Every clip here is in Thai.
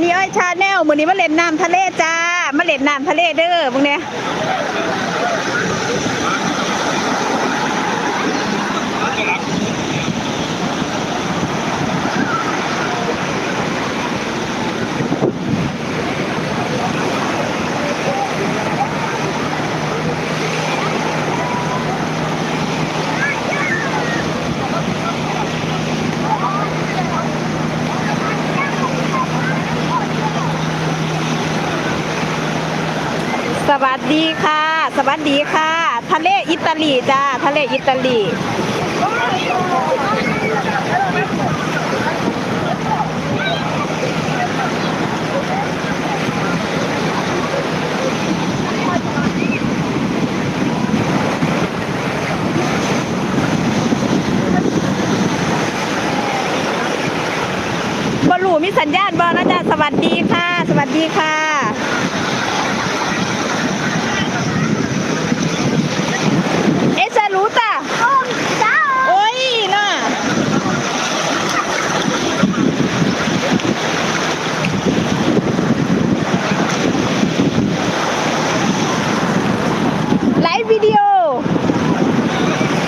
นี่อ้อยชาแนลมื้อนี้มาเล่นน้ำทะเลจ้ามาเล่นน้ำทะเลเด้อพวกเนี้ย สวัสดีค่ะ สวัสดีค่ะ ทะเลอิตาลีจ้าทะเลอิตาลีบรูมีสัญญาณบอนะจ๊ะสวัสดีค่ะ สวัสดีค่ะ เอะจะรู้ตะโอ้ยน่ะไลฟ์วิดีโอ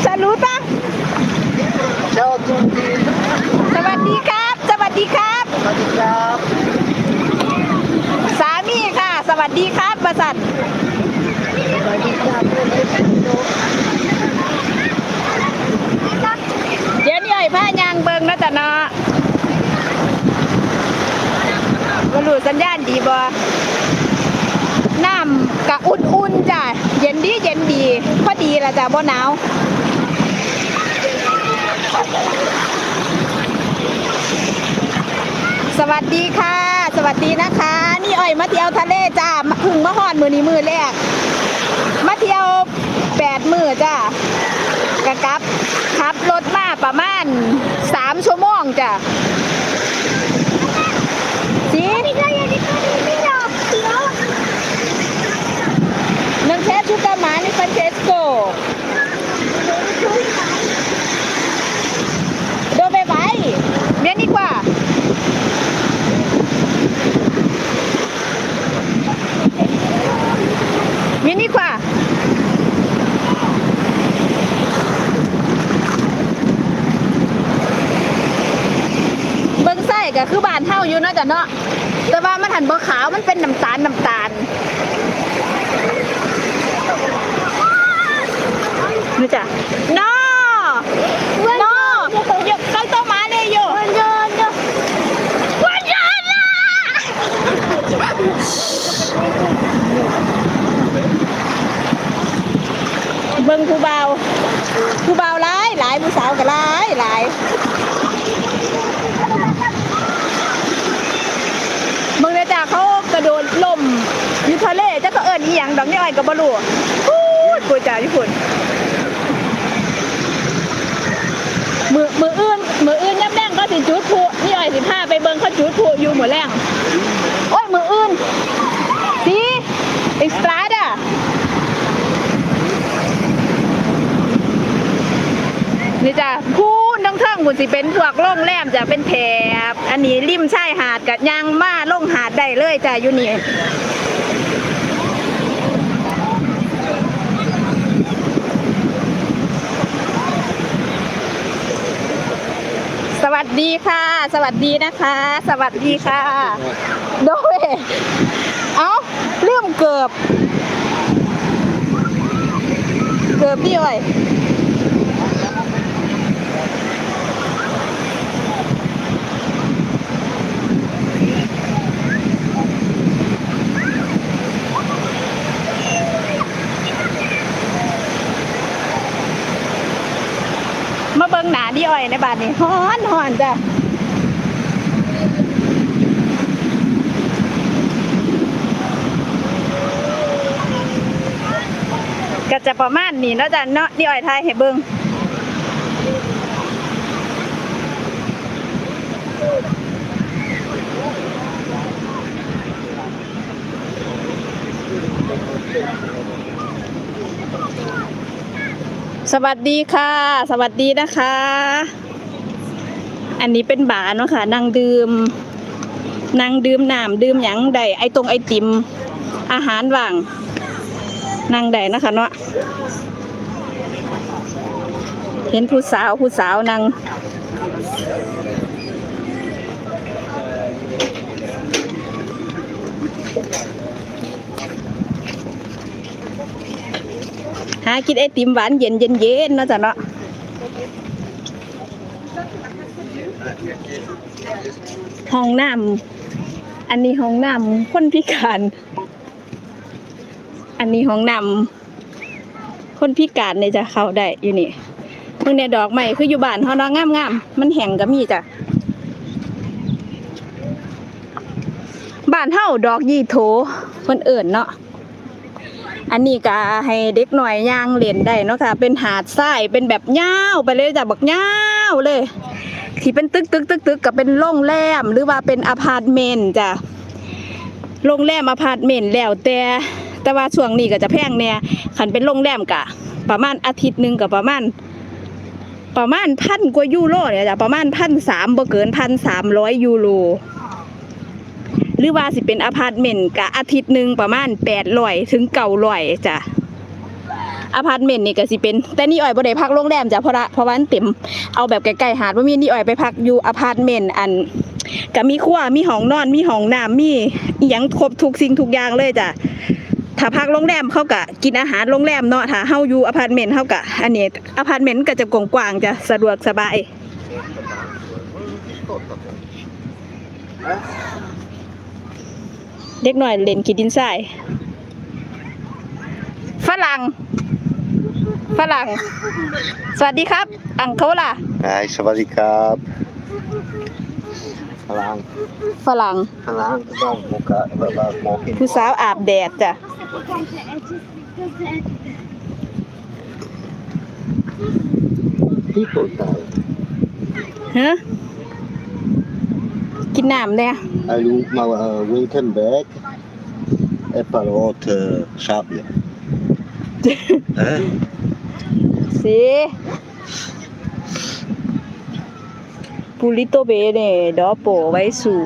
จะรู้ตะ Ciao a tutti, สวัสดีครับ สวัสดีครับ sawadi krab. สามีค่ะ สวัส ดีครับบริษัทเดี๋ยวนี้ไอ้ผ้ายางเบิงนะจ๊ะเนาะบรูสัญญาณดีบ่น้ำกะอุ่นๆจ้ะ เย็นดีเย็นดี พอดีละจ้ะบ่หนาว ส วัสดีค่ะ สวัสดีนะคะ นี่อ้อยมาเที่ยวทะเลจ้าพึ่งมาฮอดมือนี้มือแรกมาเที่ยวแปดมือจ้ากระกับขับรถมาประมาณสามชั่วโมงจ้ะสีนังเทสชุกามานี่ฟันเทสโกโดไปไว้เมียนี่กว่า Vieni qua. เบิ้งไส้ก็คือบานเท่าอยู่เนาะจ้ะเนาะแต่ว่ามันหันบ่ขาวมันเป็นน้ำตาลน้ำตาลนี่จ้ะเนาะ ยกใกล้ต้นไม้เลยโย Buongiorno เบิ่งผู้เบาผู้เบาหลายหลายผู้สาวก็หลายหลายเมืองเนี่ยจ้าเขากระโดดล่มอยู่ทะเลจะก็เอิญอีหยังดอกนี่อ้อยกับบลูพูดกูจ่าญี่ปุ่นมือมืออื่นมืออื่นย่ำแรงก็สิจุดพลุนี่อ้อยสิพาไปเบิ่งเขาจุดพลุอยู่หมือแรงโอ้ยมืออื่นสีอีกสตาร์ดอะ นี่จ้ะพูนทั้งเทิงบุญสิเป็นพวกโรงแรมจะเป็นแถบอันนี้ริมชายหาดกับยางมาลงหาดได้เลยจ้ะอยู่นี่สวัสดีค่ะ สวัสดีนะคะ สวัสดีค่ะ โดยเอ้าเรื่องเกือบ เกือบพี่อ้อย มาเบิ่งหนา ดนบ้านนี้ฮ้อนฮ้อนจ้ะก็จะประมาณนี้นะจ้ะเนาะดีอ้อยไทยให้เบิ่งสวัสดีค่ะ สวัสดีนะคะ อันนี้เป็นบาร์เนาะค่ะนั่งดื่มนั่งดื่มน้ำดื่มหยังได้ไอตรงไอติม อาหารว่าง นั่งได้นะคะเนาะเห็นผู้สาวผู้สาวนั่งหากินไอติมหวานเย็นเย็นเย็นเนาะจ้ะเนาะ ห้องน้ำอันนี้ห้องน้ำคนพิการ อันนี้ห้องน้ำคนพิการเนี่ยจะเข้าได้อยู่นี่มึงเนี่ยดอกใหม่คืออยู่บ้านเฮาเนาะงามๆมันแห้งก็มีจ้ะบ้านเฮาดอกยี่โถเพิ่นเอิ้นเนาะอันนี้ก็ให้เด็กหน่อยย่างเล่นได้เนาะค่ะ เป็นหาดทรายเป็นแบบยาวไปเลยจ้ะบักยาวเลย ที่เป็นตึกตึกตึกตึกก็เป็นโรงแรมหรือว่าเป็นอพาร์ตเมนต์จ้ะโรงแรมอพาร์ตเมนต์แล้วแต่แต่ว่าช่วงนี้ก็จะแพงแน่คันเป็นโรงแรมกะ ประมาณอาทิตย์หนึ่งก็ประมาณ ประมาณพันกว่ายูโรเนี่ยจ้ะประมาณพันสามบ่เกินพันสามร้อยยูโรหรือว่าสิเป็นอพาร์ตเมนต์กะอาทิตย์หนึ่งประมาณแปดร้อยถึงเก้าร้อยจ้ะ อพาร์ตเมนต์นี่ก็สิเป็น แต่นี่อ้อยบ่ได้พักโรงแรมจ้ะเพราะละเพราะว่ามันเต็มเอาแบบใกล้ๆหาดว่ามีนี่อ้อยไปพักอยู่อพาร์ตเมนต์อันก็มีครัวมีห้องนอนมีห้องน้ำมีอหยังครบทุกสิ่งทุกอย่างเลยจ้ะถ้าพักโรงแรมเขาก็กินอาหารโรงแรมเนาะถ้าเฮาอยู่อพาร์ตเมนต์เฮาก็อันนี้อพาร์ตเมนต์ก็จะกว้างๆจะสะดวกสบายเด็กหน่อยเล่นขีดินทรายฝรั่ง ฝรั่ง สวัสดีครับ อังเขาล่ะ Hai, sawadee krap. Halang, ฝรั่ง halang, bang muka, bang mau ผู้สาวอาบแดดจ้ะ People tahu. ฮะกินน้ำเนี่ย Lalu mau uh, Wilton bag, apple water shop ya. Eh? สิปูริโตเบเน่ดอโปไว้สู่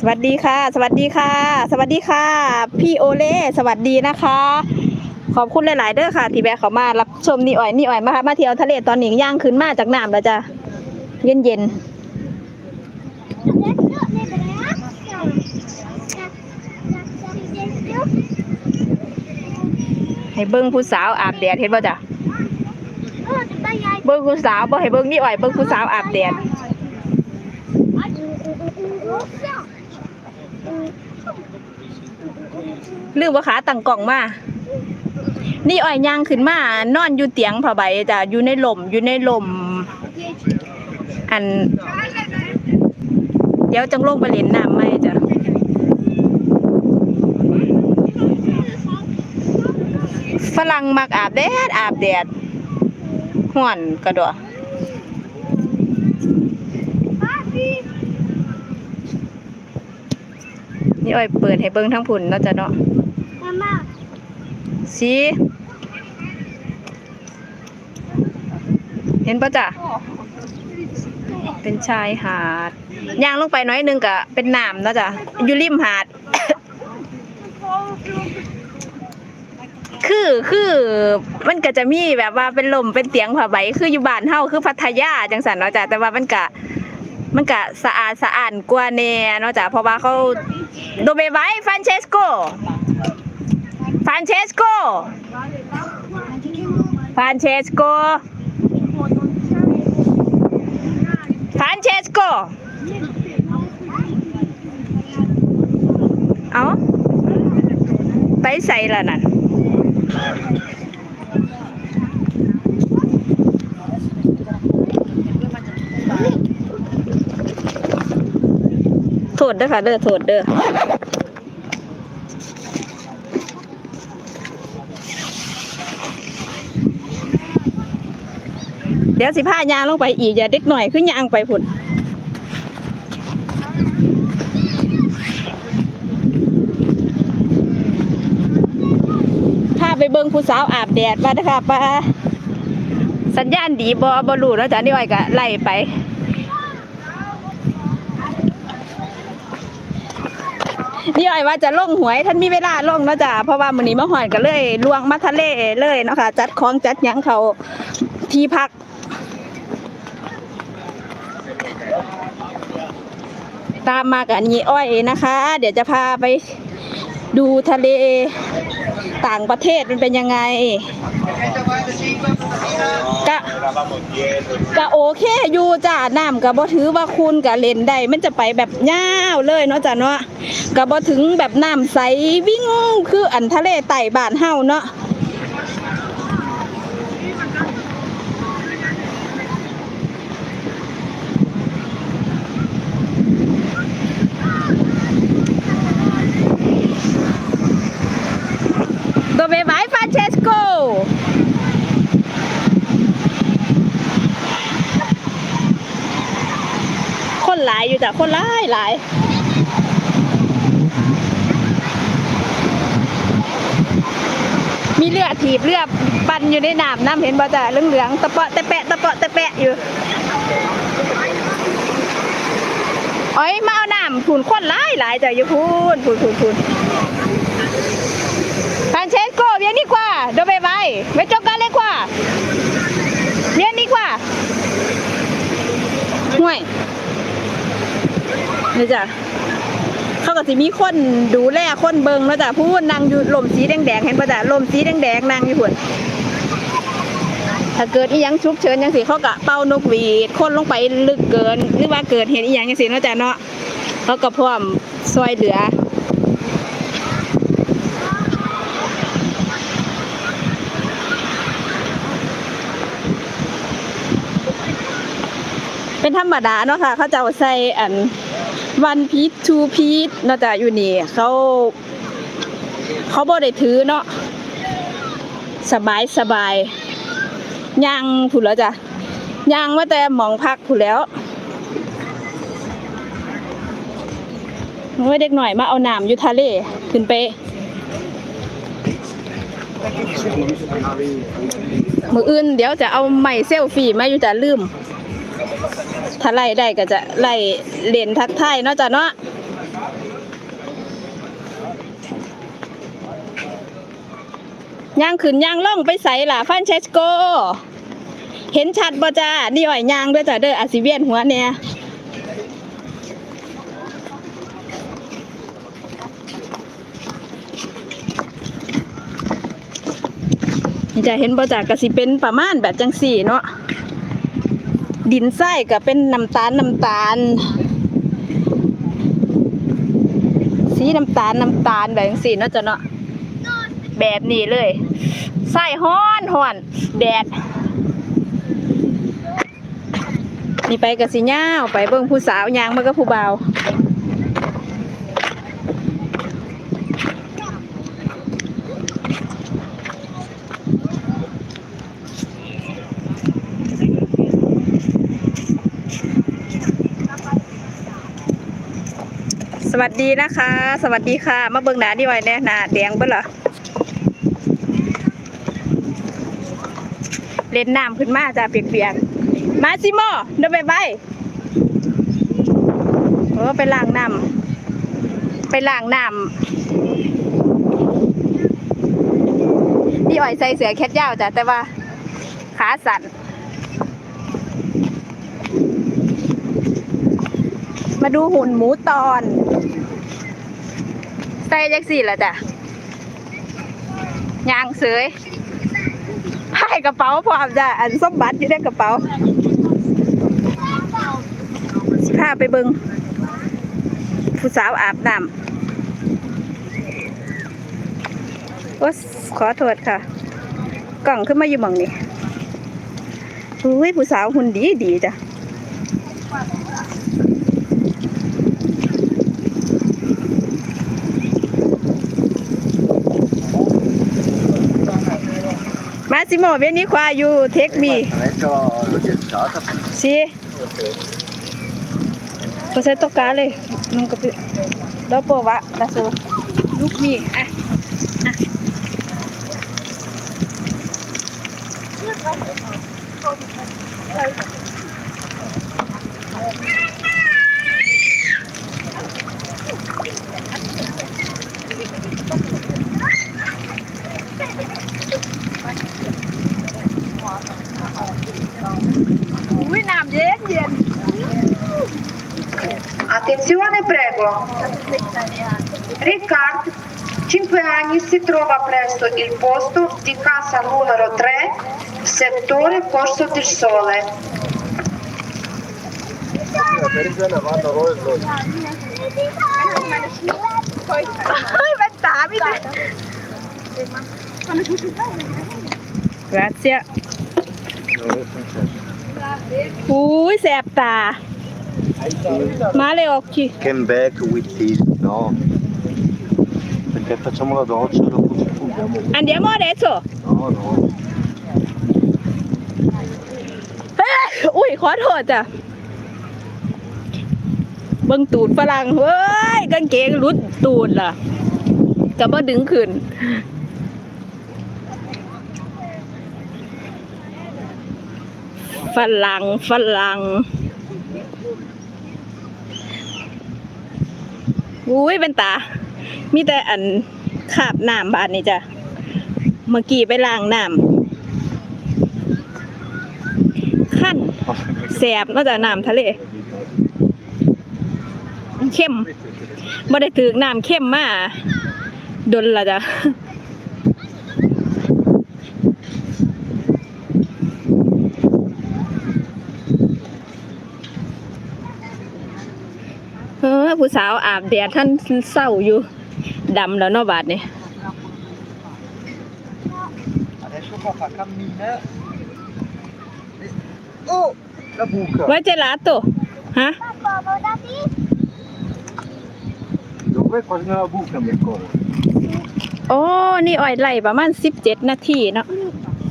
สวัสดีค่ะ สวัสดีค่ะ สวัสดีค่ะ พี่โอเล่สวัสดีนะคะ ขอบคุณหลาย ๆ เด้อค่ะ ที่แวะเขามารับชมนี่อ่อยนี่อ่อยมาค่ะมาเที่ยวทะเลตอนนี้ย่างขึ้นมาจากน้ำแล้วจ้ะเย็นๆ ให้เบิ่งผู้สาวอาบแดดเห็นบ่จ้ะเบิ่งผู้สาวบ่ให้เบิ่งนี่อ่อยเบิ่งผู้สาวอาบแดดลืมว่าขาตั้งกล่องมานี่อ่อยย่างขึ้นมานอนอยู่เตียงผ้าใบจ้ะอยู่ในลมอยู่ในลมอัน เดี๋ยวจังลงไปเล่นน้ำไหมจ้ะ ฝรั่งมักอาบแดดอาบแดดห่อนกระโดดนี่อ้อยเปิดให้เบิ่งทั้งผุนเนาะจ้ะเนาะสีเห็นปะจ้ะเป็นชายหาดย่างลงไปหน้อยหนึงก็เป็นน้ำเนาะจ้ะอยู่ริมหาด คือคือมันก็จะมีแบบว่าเป็นลมเป็นเตียงผ้าใบคืออยู่บ้านเฮาคือพัทยาจังสันเนาะจ้ะแต่ว่ามันก็มันก็สะอาดสะอาดกว่าแน่เนาะจ้ะเพราะว่าเขาโดเบไว้ฟานเชสโกฟานเชสโกฟานเชสโกฟานเชสโกเอาไปใส่ละนั่น โทษเด้อค่ะเด้อโทษเด้อเดี๋ยวสิพายางลงไปอีกอย่าเด็กหน่อยขึ้นยางไปพุ่นพาไปเบิ่ง ผู้สาวอาบแดดมาเด้อค่ะป้าสัญญาณดีบ่บ่รู้เนาะจ้ะนี่อ้อยก็ไล่ไปนี่อ้อยว่าจะล่งหวยท่านมีเวลาล่งเนาะจ้ะเพราะว่ามื้อนี้มาหอยก็เลยลวงมาทะเลเลยเนาะค่ะจัดของจัดหยังเขาที่พักตามมากับอันนี้อ้อยนะคะ เดี๋ยวจะพาไปดูทะเล ต่างประเทศมันเป็นยังไงกะกะโอเคอยู่จ้าน้ำกะบ่ถือว่าคุณกะเล่นได้มันจะไปแบบยาวเลยเนาะจ้ะเนาะกะบ่ถึงแบบน้ำใสวิ่งคืออันทะเลไต่บานเฮาเนาะ Dove vai Francesco? คนหลายอยู่จ้ะคนหลายหลายมีเรือถีบเรือปั่นอยู่ในน้ำน้ำเห็นบ่จ้ะเหลืองๆตะเปาะตะแปะตะเปาะตะแปะอยู่อ้อยมาเอาน้ำผุนคนหลายหลายจ้ะอยู่พูนพูนพูนพูน Francesco, vieni qua. Dove vai? Vai a giocare qua. Vieni qua. ห่วยนี่จ้ะเขาก็สิมีคนดูแลคนเบิงแล้วจ้ะผู้นั่งอยู่ลมสีแดงๆเห็นป่ะจ้ะลมสีแดงๆนั่งอยู่หุ่นถ้าเกิดอีหยังฉุกเฉินยังสิเขาก็เป่านกหวีดคนลงไปลึกเกิน หรือว่าเกิดเหตุอีหยังยังสิเนาะจ้ะเนาะเขาก็พร้อมช่วยเหลือ เป็นธรรมดาเนาะค่ะ เขาจะใส่อันวันพีททูพีทเนาะจ้ะอยู่นี่ เขา เขาบ่ได้ถือเนาะสบายสบายย่างผุแล้วจ้ะย่างว่าแต่หมองพักผุแล้วเมื่อเด็กหน่อยมาเอาน้ำอยู่ทะเลขึ้นไปมืออื่นเดี๋ยวจะเอาไม้เซลฟี่มาอยู่จะลืม ถ้าไล่ได้ก็จะไล่เล่นทักทายเนาะจ้ะเนาะย่างขึ้นย่างล่องไปใส่ล่ะฟันเชสโก เห็นชัดบ่จ้านี่อ่อยย่างด้วยจ้ะเด้ออาสิเวียนหัวเนี่ยนี่จะเห็นบ่จ้ากระสิเป็นประมาณแบบจังสี่เนาะ ดินไส้ก็เป็นน้ำตาลน้ำตาล สีน้ำตาลน้ำตาลแบบสีเนาะจ้ะเนาะแบบนี้เลยไส้ห้อนห้อนแดดนี่ไปกับสีเงาไปเบิ่งผู้สาวยางมากับผู้บ่าว วัสดีนะคะ สวัสดีค่ะ มาเบิ่งหนาดีไว้แน่หนาแดงเบิ่เหรอเล่นน้ำขึ้นมาจ้ะเปียกๆมาซิโมเดินไปไปโอ้ไปล้างน้ำไปล้างน้ำนี่อ่อยใส่เสือแคทยาวจ้ะแต่ว่าขาสั่นมาดูหุ่นหมูตอน ส่จักสี่ละจ้ะยางเสยให้กระเป๋าพร้อมจ้ะอันสมบัติอยู่ในกระเป๋าสิพาไปเบิงผู้สาวอาบน้ำโอ้ขอโทษค่ะ กล่องขึ้นมาอยู่หมองนี้อุ้ยผู้สาวหุ่นดีดีจ้ะ Massimo, vieni qua, you take me. Adesso l'ho gettato. Sì. Cos'è toccare? Non capisco. Dopo va da solo. Look me. Eh. Ah. อุ้ยน้ำเย็นเย็น Attenzione prego. Ricard, 5 anni, si trova presso il posto di casa numero 3, settore Corso del Sole. Pericolo vanno rollo. เฮ้ยเป็นตาพี่เลยกราเซีย Non è successo. อุ้ยแสบตา มาเลยออกที Came back with this, no? Perché facciamo la doccia e dopo ci fughiamo. อันเดียวมอเดสโซ No, no. เฮ้ยอุ้ยขอโทษจ้ะเบิ่งตูดฝรั่งเฮ้ยกางเกงรุดตูดล่ะจะบ่ดึงขึ้นฝรั่งฝรั่ง อุ้ยเป็นตา มีแต่อันขาบน้ำบาดนี่จ้ะ เมื่อกี้ไปล้างน้ำขั้นแสบเนอกจากน้ำทะเล เข้มบ่ได้ถือน้ำเข้มมาดนละจ้ะ ผู้สาวอาบแดดท่านเศร้าอยู่ดำแล้วเนาะบาดนี่ Adesso qua fa cammina. Oh! La buca. ไว้เจลาโตฮะ Dove quasi nella buca mi accorgo. โอ้ นี่อ้อยไล่ประมาณ17 นาทีเนาะ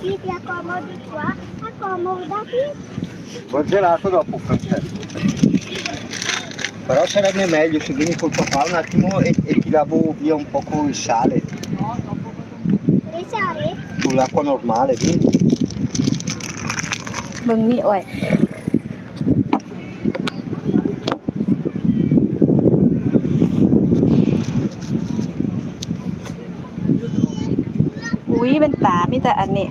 Sì, ti accomodi qua, accomodati. Ho gelato dopo francesco. Però sarebbe meglio se vieni col papà un attimo e, e ti lavo via un poco il sale Risale? sull'acqua normale, vieni. เบิ่งนี่อ้อย อุ้ยเป็นตามีแต่อันนี้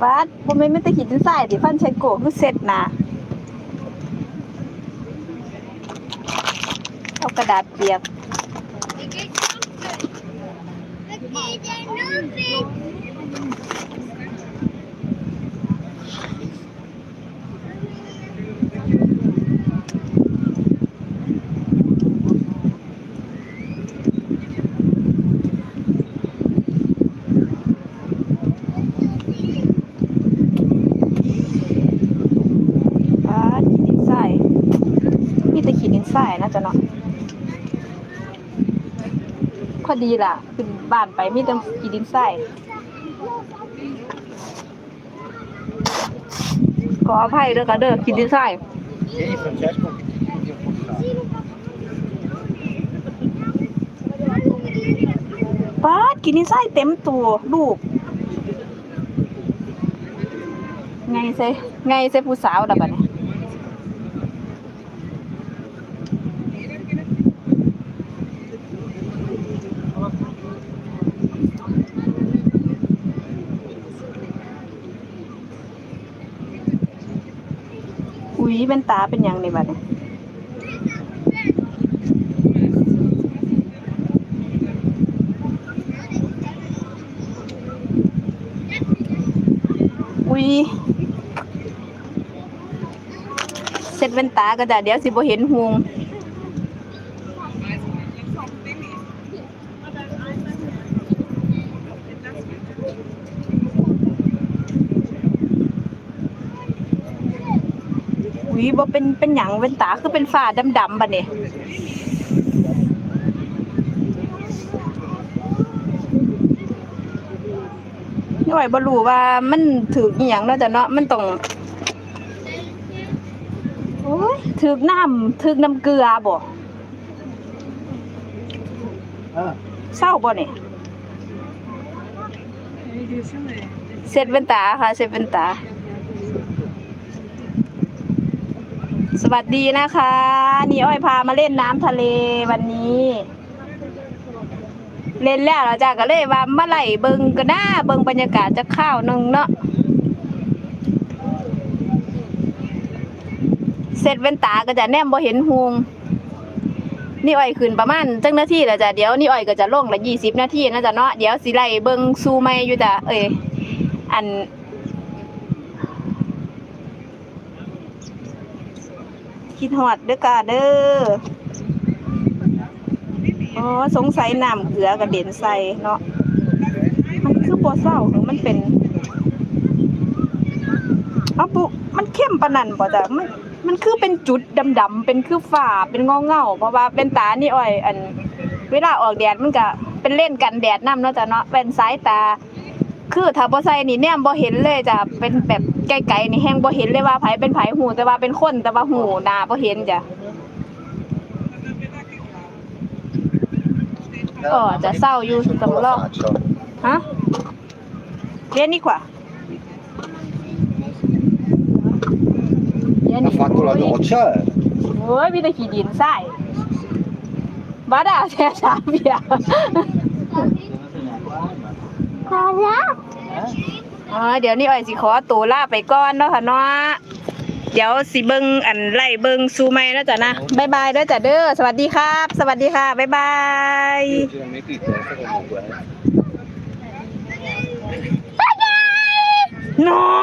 ปัดบ่แม่นมีแต่หินทรายติฟันใช้โกะคือเสร็จนะเอา กระดาษเปียก อ่าขีดินทรายมีแต่ขีดินทรายนะจ๊ะเนาะ พอดีล่ะ ขึ้นบ้านไปมีแต่ขีดินทรายขออภัยเด้อค่ะเด้อขีดินทราย Vieni Francesco che ti fuggi un po' il sale. ป้าดขีดินทรายเต็มตัวลูก ไงเซไงเซผู้สาวล่ะบัดนี้ อุ้ยเป็นตาเป็นหยังในบัดนี้อุ้ยเสร็จเป็นตาก็จะเดี๋ยวสิบ่เห็นหง เป็นเป็นหยังเป็นตาคือเป็นฝ้าดำๆบัดนี้นี่ไหวบ่รู้ว่ามันถืออีหยังเนาะจ้ะเนาะมันต้องโอ้ยถือน้ำถือน้ำเกลือบ่ Ah, เศร้าบ่นี่เซ็ตเป็นตาค่ะเซ็ตเป็นตา สวัสดีนะคะ นี่อ้อยพามาเล่นน้ำทะเลวันนี้ เล่นแล้วเราจ้าก็เลยว่ามาไหลเบิงก็น่าเบิงบรรยากาศจะข้าวนึงเนาะเสร็จเว้นตาก็จะแนมบ่เห็นหงนี่อ้อยขึ้นประมาณจังนาทีแล้วจ้ะเดี๋ยวนี่อ้อยก็จะลงละยี่สิบนาทีนะจ๊ะเนาะเดี๋ยวสิไล่เบิงซูไม่อยู่จ้ะเอ้ยอัน คิดฮอดเด้อกาเด้ออ๋อสงสัยน้ำเกลือกระเด็นใส่เนาะมันคือบัวเศร้าหรือมันเป็นเอาปุมันเข้มปนนันบ่จ้ะมันมันคือเป็นจุดดำๆเป็นคือฝาเป็นเงาเงาๆเพราะว่าเป็นตานี่อ้อย อัน เวลาออกแดดมันก็เป็นเล่นกันแดดนำเนาะจ้ะเนาะเป็นสายตา คือถ้าบ่ใส่นี่แนมบ่เห็นเลยจ้ะเป็นแบบไกลๆนี่แฮงบ่เห็นเลยว่าไผเป็นไผหูแต่ว่าเป็นคนแต่ว่าหูหน้าบ่เห็นจ้ะ Oh, già sao io sto là. Faccio. ฮะ Vieni qua. Vieni. Ha fatto la doccia? eh? โอ้ยมีแต่ขี้ดินใส่บ้าด่าแช่สามเบีย Cosa? อ๋อเดี๋ยวนี้อ้อยสิขอตัวลาไปก่อนเนาะค่ะเนาะเดี๋ยวสิเบิงอันไล่เบิงซูไม่แล้วจ้ะนะบายบายเด้อจ้ะเด้อสวัสดีครับ สวัสดีค่ะบายบาย comunque. No